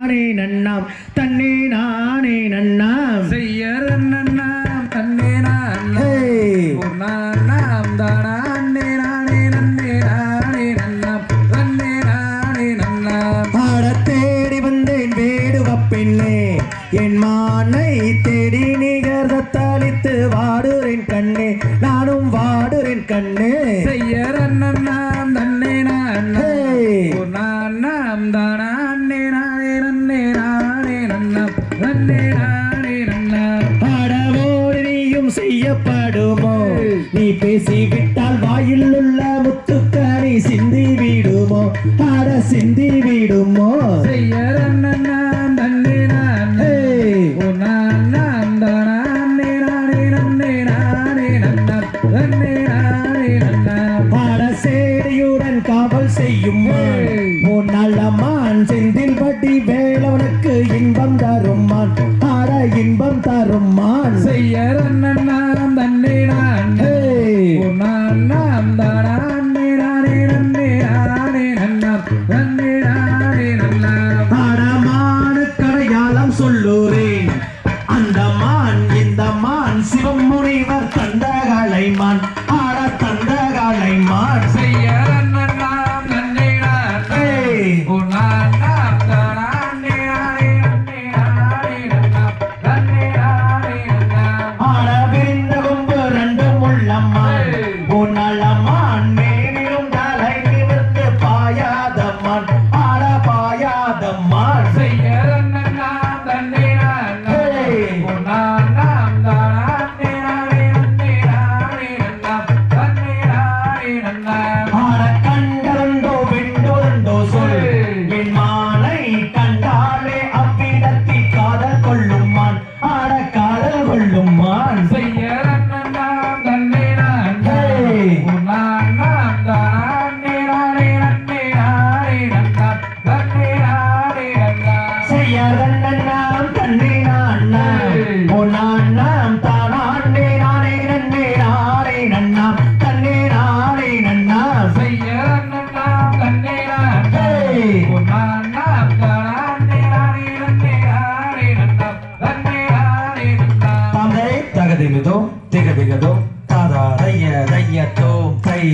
நானே நன்னாம் தன்னே நானே நன்னாம். செய்யர் நன்னாம் தன்னே நான் ஹேய். நானாம் தானே நானே நன்னே நானே நன்னாம். தன்னே நானே நன்னாம். பாட தேடி வந்தேன் வேடுவ பெண்ணே. என் மானை தேடி நிகர் தத்தளித்து வாடுறேன் கண்ணே. நானும் வாடுறேன் கண்ணே. செய்யர் நன்னாம் தன்னே நான். நானாம் தானே பாடமோடு செய்யப்படுமோ? நீ பேசிவிட்டால் வாயில் உள்ள முத்துக்கரை சிந்தி விடுமோ பாட சிந்தி விடுமோ செய்யர் காவல் செய்யும் நல்லமான் செந்தில் பட்டி வேலவனுக்கு இன்பம் தரும் மான். இன்பம் முனிவர் தந்தகாலை ತೆಗದಿಗಿದು ತೆಗದಿಗದು ತಾದ ರಯ್ಯ ರಯ್ಯ ತೋ ಕೈ